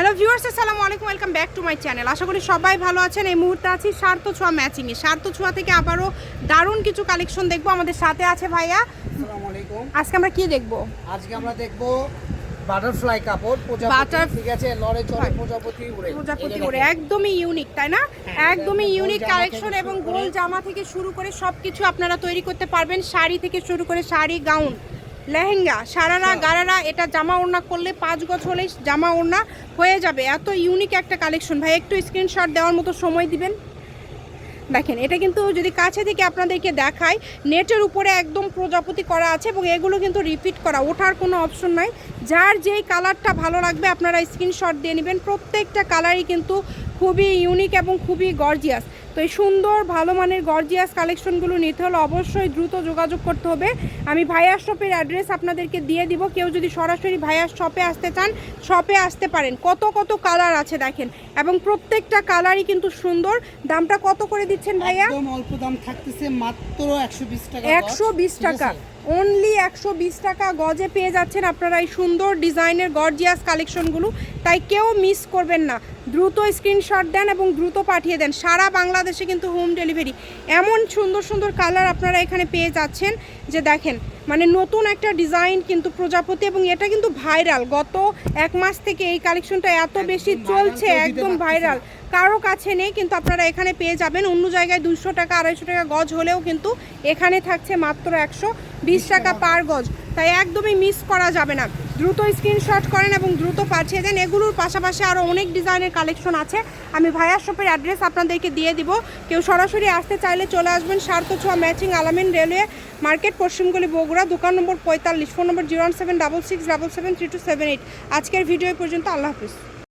Hello viewers আসসালামু আলাইকুম welcome back to my channel. আশা করি সবাই ভালো আছেন। এই মুহূর্তে আছি সার্থ ছোঁয়া ম্যাচিংয়ে। সার্থ ছোঁয়া থেকে আবারও দারুণ কিছু কালেকশন দেখব আমাদের সাথে আছে ভাইয়া। আসসালামু আলাইকুম। আজকে আমরা কি দেখব? আজকে আমরা দেখব বাটারফ্লাই কাপড় প্রজাপতি ঠিক আছে? লড়ে চড়ে প্রজাপতি উড়ে। প্রজাপতি দেখেন। একদমই ইউনিক তাই না? হ্যাঁ, একদমই ইউনিক কালেকশন এবং গোল জামা থেকে শুরু করে সব কিছু আপনারা তৈরি করতে পারবেন। শাড়ি থেকে শুরু করে শাড়ি গাউন। লেহেঙ্গা সারারা সব। গারারা এটা জামা ওড়না করলে পাঁচ গজ হলেই জামা ওড়না হয়ে যাবে। এত ইউনিক একটা কালেকশন ভাই একটু স্ক্রিনশট দেওয়ার মতো সময় দিবেন? দেখেন এটা কিন্তু যদি কাছে থেকে আপনাদেরকে দেখায় নেটের উপরে একদম প্রজাপতি করা আছে এবং এগুলো কিন্তু রিপিট করা। ওঠার কোনো অপশন নাই। যার যেই কালারটা ভালো লাগবে আপনারা স্ক্রিনশট দিয়ে নেবেন। প্রত্যেকটা কালারই কিন্তু খুবই ইউনিক এবং খুবই গর্জিয়াস তো এই সুন্দর ভালো মানের গর্জিয়াস কালেকশনগুলো নিতে হলে অবশ্যই দ্রুত যোগাযোগ করতে হবে। আমি ভাইয়ার শপের অ্যাড্রেস আপনাদেরকে দিয়ে দিব। কেউ যদি সরাসরি ভাইয়ার শপে আসতে চান শপে আসতে পারেন। কত কত কালার আছে দেখেন। এবং প্রত্যেকটা কালারই কিন্তু সুন্দর। দামটা কত করে দিচ্ছেন ভাইয়া? অল্প দাম থাকতেছে মাত্র 120 টাকা একশো বিশ টাকা। অনলি একশো বিশ টাকা গজে পেয়ে যাচ্ছেন আপনারা এই সুন্দর ডিজাইনের গর্জিয়াস কালেকশনগুলো তাই কেউ মিস করবেন না। দ্রুত স্ক্রিনশট দেন এবং দ্রুত পাঠিয়ে দেন। সারা বাংলাদেশে কিন্তু হোম ডেলিভারি। এমন সুন্দর সুন্দর কালার আপনারা এখানে পেয়ে যাচ্ছেন যে দেখেন মানে নতুন একটা ডিজাইন কিন্তু প্রজাপতি এবং এটা কিন্তু ভাইরাল। গত এক মাস থেকে এই কালেকশনটা এত বেশি চলছে একদম ভাইরাল। কারও কাছে নেই কিন্তু আপনারা এখানে পেয়ে যাবেন। অন্য জায়গায় দুশো টাকা আড়াইশো টাকা গজ হলেও কিন্তু এখানে থাকছে মাত্র একশো বিশ টাকা। পার গজ। তাই একদমই মিস করা যাবে না। দ্রুত স্ক্রিনশট করেন এবং দ্রুত পাঠিয়ে দেন। এগুলোর পাশাপাশি আরও অনেক ডিজাইনের কালেকশন আছে। আমি ভাইয়ার শপের অ্যাড্রেস আপনাদেরকে দিয়ে দিব। কেউ সরাসরি আসতে চাইলে চলে আসবেন সার্থ ছোঁয়া ম্যাচিং আলামিন রেলওয়ে মার্কেট পশ্চিমগুলি বগুড়া, দোকান নম্বর পঁয়তাল্লিশ phone number zero one seven double six double seven three two seven eight আজকের ভিডিও পর্যন্ত। আল্লাহ হাফিজ।